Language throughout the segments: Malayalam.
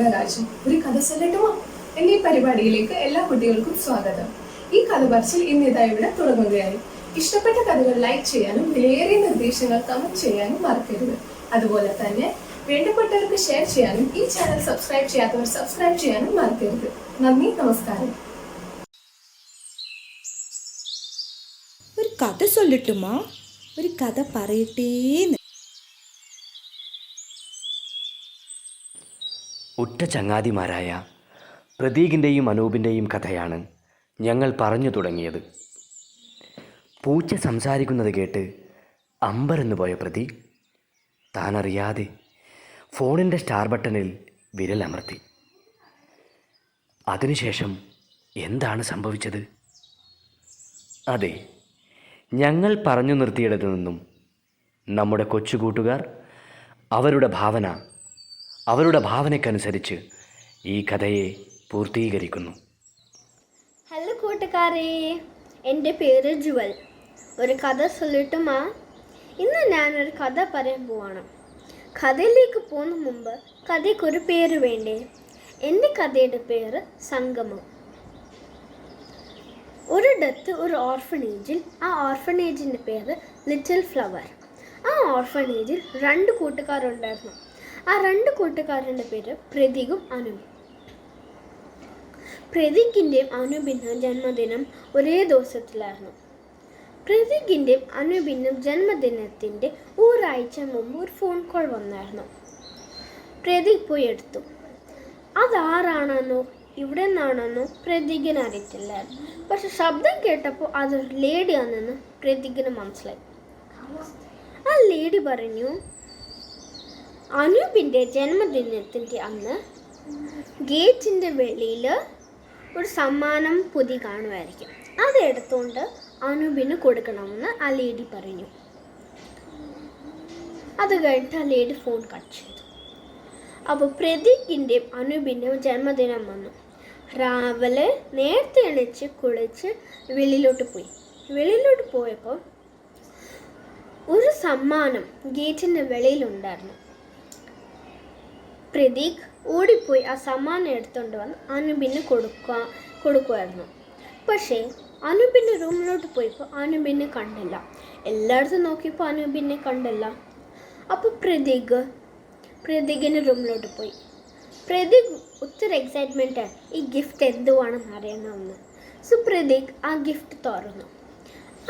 ഞാൻ ഒരു കഥ ചൊല്ലട്ടുമോ എന്റെ ഈ പരിപാടിയിലേക്ക് എല്ലാ കുട്ടികൾക്കും സ്വാഗതം. ഈ കഥ പറച്ചിൽ ഇന്ന് ഇതാ ഇവിടെ തുടങ്ങുകയായി ഇഷ്ടപ്പെട്ട കഥകൾ ലൈക്ക് ചെയ്യാനും വിലയേറിയ നിർദ്ദേശങ്ങൾ കമന്റ് ചെയ്യാനും മറക്കരുത്. അതുപോലെ തന്നെ വേണ്ടപ്പെട്ടവർക്ക് ഷെയർ ചെയ്യാനും ഈ ചാനൽ സബ്സ്ക്രൈബ് ചെയ്യാത്തവർ സബ്സ്ക്രൈബ് ചെയ്യാനും മറക്കരുത്. നന്ദി നമസ്കാരം. ഒരു കഥ ചൊല്ലട്ടുമാ ഒരു കഥ പറയട്ടേന്ന്. ഉറ്റ ചങ്ങാതിമാരായ പ്രതീകിന്റെയും അനൂപിന്റെയും കഥയാണ് ഞങ്ങൾ പറഞ്ഞു തുടങ്ങിയത്. പൂച്ച സംസാരിക്കുന്നത് കേട്ട് അമ്പരന്ന് പോയ പ്രതി താനറിയാതെ ഫോണിന്റെ സ്റ്റാർ ബട്ടണിൽ വിരലമർത്തി അതിനുശേഷം എന്താണ് സംഭവിച്ചത്? അതെ ഞങ്ങൾ പറഞ്ഞു നിർത്തിയിടത്തു നിന്നും നമ്മുടെ കൊച്ചുകൂട്ടുകാർ അവരുടെ ഭാവന അവരുടെ ഭാവനയ്ക്കനുസരിച്ച് ഈ കഥയെ പൂർത്തീകരിക്കുന്നു. ഹലോ കൂട്ടുകാരെ എന്റെ പേര് ജുവൽ. ഒരു കഥ ചൊല്ലിട്ടുമാ? ഇന്ന് ഞാനൊരു കഥ പറയാൻ പോവാണ്. കഥയിലേക്ക് പോകുന്ന മുമ്പ് കഥയ്ക്കൊരു പേര് വേണ്ടേ? എന്റെ കഥയുടെ പേര് സംഗമം. ഒരിടത്ത് ഒരു ഓർഫനേജിൽ ആ ഓർഫനേജിന്റെ പേര് ലിറ്റിൽ ഫ്ലവർ. ആ ഓർഫനേജിൽ രണ്ട് കൂട്ടുകാരുണ്ടായിരുന്നു. ആ രണ്ട് കൂട്ടുകാരുടെ പേര് പ്രതീകും അനുവും പ്രതീകിന്റെയും അനൂപിന്റെയും ജന്മദിനം ഒരേ ദിവസത്തിലായിരുന്നു. പ്രതീകിന്റെയും അനൂപിന്റെയും ജന്മദിനത്തിന്റെ ഒരാഴ്ച മുമ്പ് ഒരു ഫോൺ കോൾ വന്നായിരുന്നു. പ്രതീക് പോയി എടുത്തു. അതാരാണെന്നോ ഇവിടെ നിന്നാണെന്നോ പ്രതീകിന് അറിയത്തില്ലായിരുന്നു പക്ഷെ ശബ്ദം കേട്ടപ്പോൾ അതൊരു ലേഡിയാണെന്ന് പ്രതീകിന് മനസ്സിലായി. ആ ലേഡി പറഞ്ഞു അനൂപിന്റെ ജന്മദിനത്തിന്റെ അന്ന് ഗേറ്റിന്റെ വെളിയിൽ ഒരു സമ്മാനം പൊതി കാണുമായിരിക്കും. അതെടുത്തുകൊണ്ട് അനൂപിന് കൊടുക്കണമെന്ന് ആ ലേഡി പറഞ്ഞു. അത് കഴിഞ്ഞിട്ട് ആ ലേഡി ഫോൺ കട്ട് ചെയ്തു. അപ്പോൾ പ്രതീകിന്റെയും അനൂപിന്റെയും ജന്മദിനം വന്നു. രാവിലെ നേരത്തെ എണീച്ച് കുളിച്ച് വെളിയിലോട്ട് പോയി. വെളിയിലോട്ട് പോയപ്പോൾ ഒരു സമ്മാനം ഗേറ്റിന്റെ വെളിയിലുണ്ടായിരുന്നു പ്രതീക് ഓടിപ്പോയി ആ സമ്മാനം എടുത്തുകൊണ്ട് വന്ന് അനുബിന് കൊടുക്കുക കൊടുക്കുമായിരുന്നു പക്ഷേ അനുബിന്റെ റൂമിലോട്ട് പോയപ്പോൾ അനുബിനെ കണ്ടില്ല. എല്ലായിടത്തും നോക്കിയപ്പോൾ അനുബിനെ കണ്ടില്ല. അപ്പോൾ പ്രതീക് പ്രതീകിന്റെ റൂമിലോട്ട് പോയി. പ്രതീക് ഒത്തിരി എക്സൈറ്റ്മെന്റ് ഈ ഗിഫ്റ്റ് എന്തുവാണെന്ന് അറിയണമെന്ന് സോ പ്രതീക് ആ ഗിഫ്റ്റ് തുറന്നു.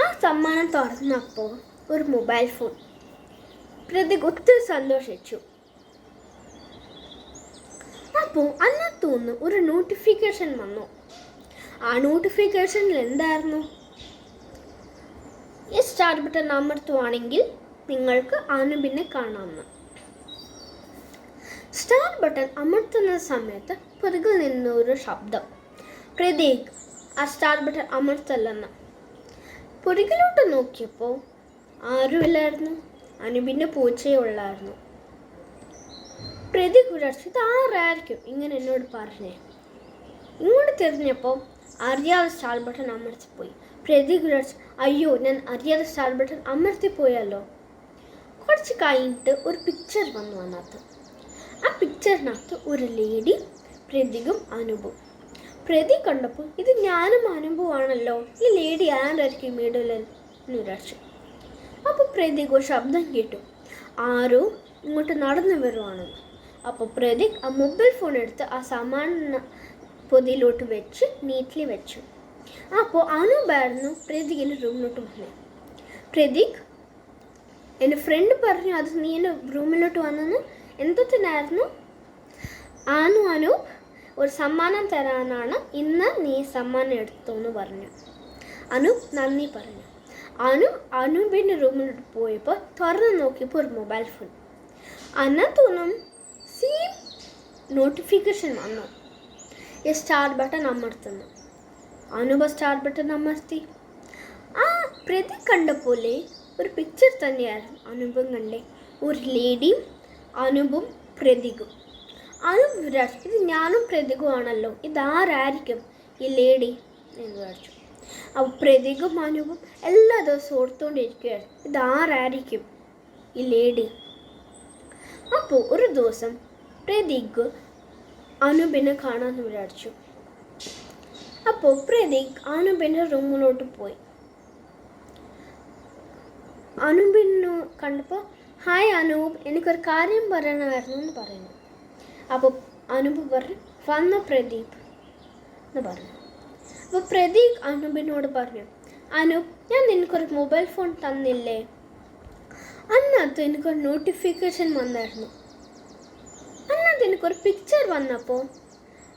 ആ സമ്മാനം തുറന്നപ്പോൾ ഒരു മൊബൈൽ ഫോൺ പ്രതീക് ഒത്തിരി സന്തോഷിച്ചു. അപ്പോൾ അന്നത്തുനിന്ന് ഒരു നോട്ടിഫിക്കേഷൻ വന്നു. ആ നോട്ടിഫിക്കേഷനിൽ എന്തായിരുന്നു? ഈ സ്റ്റാർ ബട്ടൺ അമർത്തുവാണെങ്കിൽ നിങ്ങൾക്ക് അനൂപിനെ കാണാമെന്ന് സ്റ്റാർ ബട്ടൺ അമർത്തുന്ന സമയത്ത് പുറകിൽ നിന്ന് ഒരു ശബ്ദം. പ്രതീക് ആ സ്റ്റാർ ബട്ടൺ അമർത്തല്ലെന്ന്. പുറകിലോട്ട് നോക്കിയപ്പോൾ ആരുമില്ലായിരുന്നു? അനുബിന്റെ പൂച്ചയേ ഉള്ളായിരുന്നു പ്രതി പുലർച്ചെ താറായിരിക്കും ഇങ്ങനെ എന്നോട് പറഞ്ഞേ. ഇങ്ങോട്ട് തിരിഞ്ഞപ്പോൾ അറിയാതെ സ്റ്റാൾ ബട്ടൺ അമർത്തിപ്പോയി പ്രതി വിചാരിച്ചു അയ്യോ ഞാൻ അറിയാതെ സ്റ്റാൾ ബട്ടൺ അമർത്തിപ്പോയല്ലോ കുറച്ച് കഴിഞ്ഞിട്ട് ഒരു പിക്ചർ വന്നു അതിനകത്ത്. ആ പിക്ചറിനകത്ത് ഒരു ലേഡി പ്രതികും അനുപും. പ്രതി കണ്ടപ്പോൾ ഇത് ഞാനും അനുഭവമാണല്ലോ ഈ ലേഡി ആരായിരിക്കും വീടിൽ എന്ന് അപ്പോൾ പ്രതീക് ശബ്ദം കേട്ടു. ആരോ? ഇങ്ങോട്ട് നടന്നു വരുവാണെന്ന്. അപ്പോൾ പ്രതീക് ആ മൊബൈൽ ഫോൺ എടുത്ത് ആ സാമാന പൊതിയിലോട്ട് വെച്ച് നീറ്റ്ലി വെച്ചു. അപ്പോൾ അനൂപായിരുന്നു പ്രതീകിന്റെ റൂമിലോട്ട് വന്നത് പ്രതീക് എന്റെ ഫ്രണ്ട് പറഞ്ഞു അത് നീ എന്റെ റൂമിലോട്ട് വന്നെന്ന്? എന്തൊത്തിനായിരുന്നു? ആനു അനു ഒരു സമ്മാനം തരാനാണ്. ഇന്ന് നീ സമ്മാനം എടുത്തു എന്ന് പറഞ്ഞു. അനു നന്ദി പറഞ്ഞു. അനു അനൂപിന്റെ റൂമിലോട്ട് പോയപ്പോൾ തുറന്ന് നോക്കിയപ്പോൾ ഒരു മൊബൈൽ ഫോൺ. അന്നത്തോന്നും സെയിം നോട്ടിഫിക്കേഷൻ വന്നു. ഈ സ്റ്റാർ ബട്ടൺ അമർത്തുന്നു. അനുഭവ സ്റ്റാർ ബട്ടൺ അമർത്തി. ആ പ്രതി കണ്ട പോലെ ഒരു പിക്ചർ തന്നെയായിരുന്നു അനുപം കണ്ടേ. ഒരു ലേഡിയും അനുപും പ്രതികും. അതും വിചാരിച്ചു ഇത് ഞാനും പ്രതികുമാണല്ലോ ഇതാരായിരിക്കും ഈ ലേഡി എന്ന് വിചാരിച്ചു. അപ്പോൾ പ്രതികും അനുപും എല്ലാ ദിവസവും ഓർത്തുകൊണ്ടിരിക്കുകയായിരുന്നു ഇതാരായിരിക്കും ഈ ലേഡി അപ്പോൾ ഒരു ദിവസം പ്രതീക് അനുപിനെ കാണാമെന്ന് വിചാരിച്ചു അപ്പോൾ പ്രതീക് അനുപിന്റെ റൂമിലോട്ട് പോയി. അനുപിനു കണ്ടപ്പോൾ ഹായ് അനൂപ്. എനിക്കൊരു കാര്യം പറയണമായിരുന്നു എന്ന് പറയുന്നു. അപ്പോൾ അനൂപ് പറഞ്ഞു വന്ന പ്രദീപ് എന്ന് പറഞ്ഞു. അപ്പോൾ പ്രദീപ് അനൂപിനോട് പറഞ്ഞു അനൂപ് ഞാൻ നിനക്കൊരു മൊബൈൽ ഫോൺ തന്നില്ലേ? അന്നത്ത് എനിക്കൊരു നോട്ടിഫിക്കേഷൻ വന്നായിരുന്നു. എനിക്കൊരു പിക്ചർ വന്നപ്പോൾ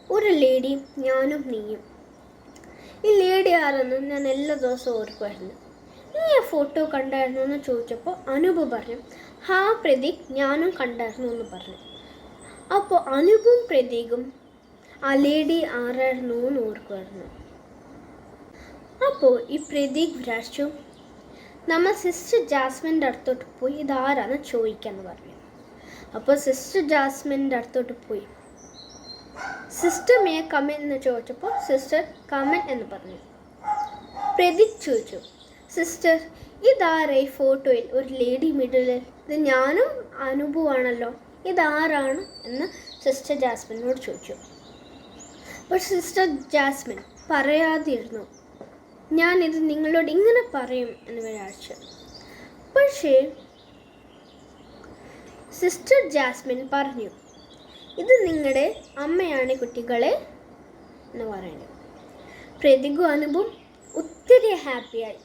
ഒരു ലേഡിയും ഞാനും നീയും. ഈ ലേഡി ആരെന്ന് ഞാൻ എല്ലാ ദിവസവും ഓർക്കുമായിരുന്നു നീ ആ ഫോട്ടോ കണ്ടായിരുന്നു എന്ന് ചോദിച്ചപ്പോൾ അനൂപ് പറഞ്ഞു ഹാ പ്രതീക് ഞാനും കണ്ടായിരുന്നു എന്ന് പറഞ്ഞു. അപ്പോൾ അനൂപും പ്രതീകും ആ ലേഡി ആരായിരുന്നു എന്ന് ഓർക്കുമായിരുന്നു അപ്പോൾ ഈ പ്രതീക് വിചാരിച്ചു നമ്മൾ സിസ്റ്റർ ജാസ്മിന്റെ അടുത്തോട്ട് പോയി ഇതാരാന്ന് ചോദിക്കാന്ന് പറഞ്ഞു. അപ്പോൾ സിസ്റ്റർ ജാസ്മിന്റെ അടുത്തോട്ട് പോയി. സിസ്റ്റർ മേ കമൻ എന്ന് ചോദിച്ചപ്പോൾ സിസ്റ്റർ കമൻ എന്ന് പറഞ്ഞു. പ്രദീപ് ചോദിച്ചു സിസ്റ്റർ ഇതാരാ ഫോട്ടോയിൽ? ഒരു ലേഡി മിഡിലിൽ. ഇത് ഞാനും അനുഭവമാണല്ലോ ഇതാരാണ്? എന്ന് സിസ്റ്റർ ജാസ്മിനോട് ചോദിച്ചു. അപ്പോൾ സിസ്റ്റർ ജാസ്മിൻ പറയാതിരുന്നു? ഞാനിത് നിങ്ങളോട് ഇങ്ങനെ പറയും എന്ന് വിചാരിച്ചു. പക്ഷേ സിസ്റ്റർ ജാസ്മിൻ പറഞ്ഞു. ഇത് നിങ്ങളുടെ അമ്മയാണ് കുട്ടികളെ എന്ന് പറയുന്നത് പ്രതികു അനുഭവം ഒത്തിരി ഹാപ്പിയായി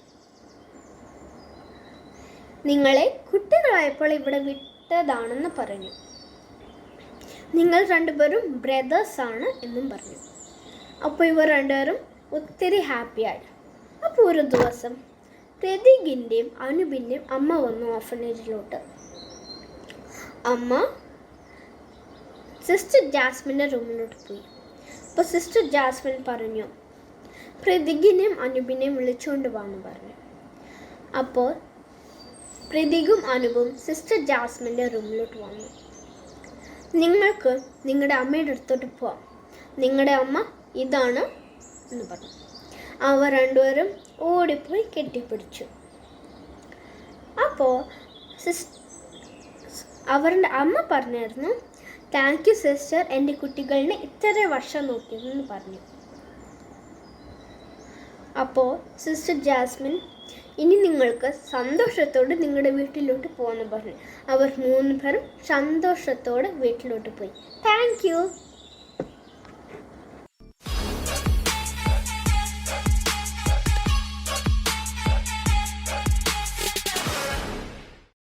നിങ്ങളെ കുട്ടികളായപ്പോൾ ഇവിടെ വിട്ടതാണെന്ന് പറഞ്ഞു. നിങ്ങൾ രണ്ടുപേരും ബ്രദേഴ്സ് ആണ് എന്നും പറഞ്ഞു. അപ്പോൾ ഇവർ രണ്ടുപേരും ഒത്തിരി ഹാപ്പിയായി അപ്പോൾ ഒരു ദിവസം പ്രതീകിന്റെയും അനുപിന്റെയും അമ്മ വന്നു ഓഫനേജിലോട്ട് അമ്മ സിസ്റ്റർ ജാസ്മിന്റെ റൂമിലോട്ട് പോയി. അപ്പോൾ സിസ്റ്റർ ജാസ്മിൻ പറഞ്ഞു പ്രതീകിനെയും അനുപിനെയും വിളിച്ചുകൊണ്ട് വാന്ന് പറഞ്ഞു. അപ്പോൾ പ്രതീകും അനുപും സിസ്റ്റർ ജാസ്മിന്റെ റൂമിലോട്ട് വന്നു. നിങ്ങൾക്ക് നിങ്ങളുടെ അമ്മയുടെ അടുത്തോട്ട് പോവാം. നിങ്ങളുടെ അമ്മ ഇതാണ് എന്ന് പറഞ്ഞു. അവർ രണ്ടുപേരും ഓടിപ്പോയി കെട്ടിപ്പിടിച്ചു. അപ്പോൾ സിസ് അവരുടെ അമ്മ പറഞ്ഞായിരുന്നു താങ്ക് യു സിസ്റ്റർ എന്റെ കുട്ടികളിനെ ഇത്ര വർഷം നോക്കിയതെന്ന് പറഞ്ഞു. അപ്പോൾ സിസ്റ്റർ ജാസ്മിൻ ഇനി നിങ്ങൾക്ക് സന്തോഷത്തോടെ നിങ്ങളുടെ വീട്ടിലോട്ട് പോകാമെന്ന് പറഞ്ഞു. അവർ മൂന്ന് പേരും സന്തോഷത്തോടെ വീട്ടിലോട്ട് പോയി. താങ്ക്